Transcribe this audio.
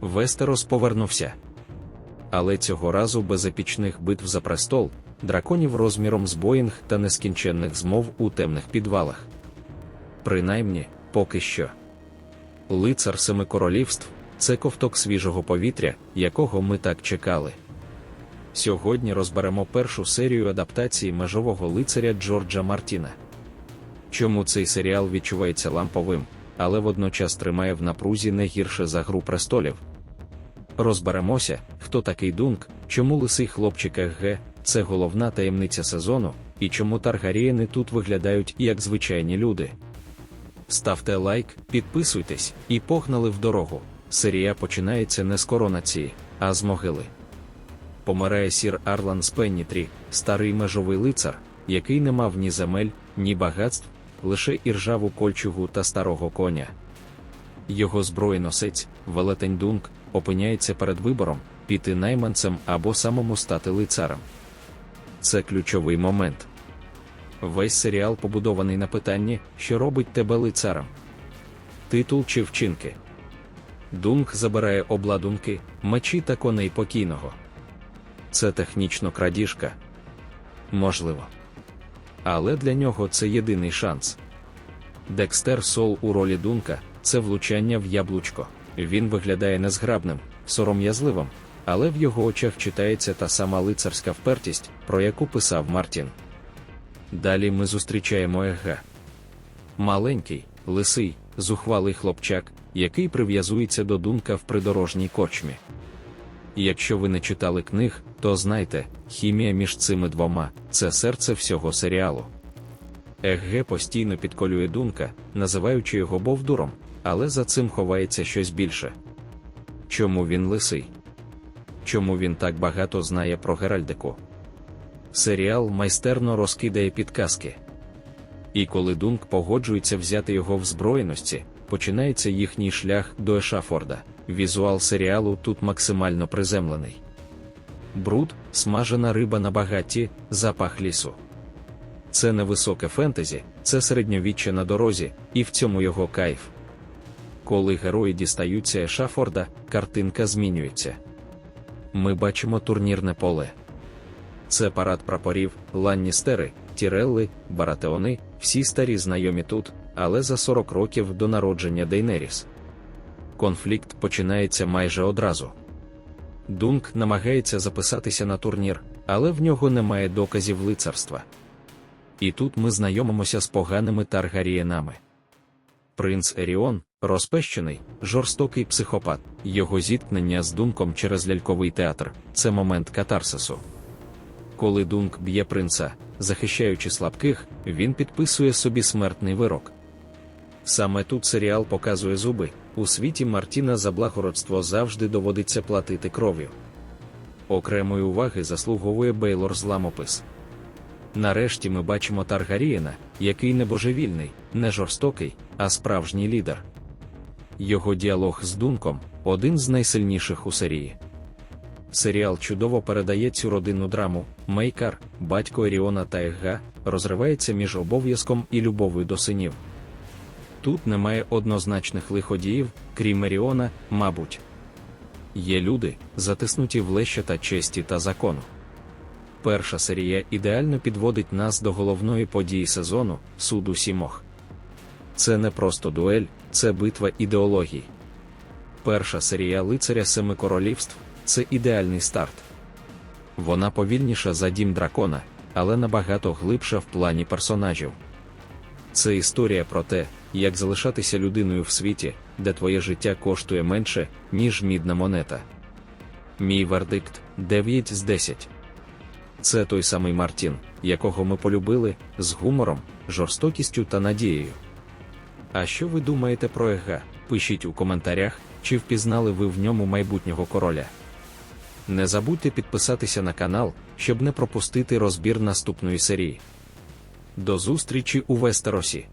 Вестерос повернувся. Але цього разу без епічних битв за престол, драконів розміром з Боїнг та нескінченних змов у темних підвалах. Принаймні, поки що. Лицар Семи Королівств це ковток свіжого повітря, якого ми так чекали. Сьогодні розберемо першу серію адаптації межового лицаря Джорджа Мартіна. Чому цей серіал відчувається ламповим, але водночас тримає в напрузі не гірше за гру престолів. Розберемося, хто такий Дунк, чому лисий хлопчик Г це головна таємниця сезону, і чому Таргарієни тут виглядають як звичайні люди. Ставте лайк, підписуйтесь і погнали в дорогу. Серія починається не з коронації, а з могили. Помирає сір Арлан Спеннітрі, старий межовий лицар, який не мав ні земель, ні багатств, лише іржаву кольчугу та старого коня. Його зброєносець, велетень Дунк, опиняється перед вибором піти найманцем або самому стати лицарем. Це ключовий момент. Весь серіал побудований на питанні, що робить тебе лицарем. Титул чи вчинки. Дунк забирає обладунки, мечі та коней покійного. Це технічно крадіжка. Можливо. Але для нього це єдиний шанс. Декстер Сол у ролі Дунка це влучання в яблучко. Він виглядає незграбним, сором'язливим, але в його очах читається та сама лицарська впертість, про яку писав Мартін. Далі ми зустрічаємо Ега. Маленький, лисий, зухвалий хлопчак, який прив'язується до Дунка в придорожній корчмі. Якщо ви не читали книг, то знайте, хімія між цими двома це серце всього серіалу. Егге постійно підколює Дунка, називаючи його Бовдуром, але за цим ховається щось більше. Чому він лисий? Чому він так багато знає про Геральдику? Серіал майстерно розкидає підказки. І коли Дунк погоджується взяти його в збройності, починається їхній шлях до Ешафорда. Візуал серіалу тут максимально приземлений. Бруд, смажена риба на багатті, запах лісу. Це не високе фентезі, це середньовіччя на дорозі, і в цьому його кайф. Коли герої дістаються Ешафорда, картинка змінюється. Ми бачимо турнірне поле. Це парад прапорів, ланністери, тірелли, баратеони, всі старі знайомі тут, але за 40 років до народження Дейнеріс. Конфлікт починається майже одразу. Дунк намагається записатися на турнір, але в нього немає доказів лицарства. І тут ми знайомимося з поганими таргарієнами. Принц Еріон, розпещений, жорстокий психопат, його зіткнення з Дунком через ляльковий театр це момент катарсису. Коли Дунк б'є принца, захищаючи слабких, він підписує собі смертний вирок. Саме тут серіал показує зуби, у світі Мартіна за благородство завжди доводиться платити кров'ю. Окремої уваги заслуговує Бейлор зламопис. Нарешті ми бачимо Таргарієна, який не божевільний, не жорстокий, а справжній лідер. Його діалог з Дунком один з найсильніших у серії. Серіал чудово передає цю родинну драму. Мейкар, батько Еріона та Егга, розривається між обов'язком і любов'ю до синів. Тут немає однозначних лиходіїв, крім Еріона, мабуть. Є люди, затиснуті в лещата честі та закону. Перша серія ідеально підводить нас до головної події сезону суду сімох. Це не просто дуель, це битва ідеологій. Перша серія лицаря Семи Королівств це ідеальний старт. Вона повільніша за дім дракона, але набагато глибша в плані персонажів. Це історія про те, як залишатися людиною в світі, де твоє життя коштує менше, ніж мідна монета. Мій вердикт 9 з 10. Це той самий Мартін, якого ми полюбили, з гумором, жорстокістю та надією. А що ви думаєте про Ега? Пишіть у коментарях, чи впізнали ви в ньому майбутнього короля. Не забудьте підписатися на канал, щоб не пропустити розбір наступної серії. До зустрічі у Вестеросі!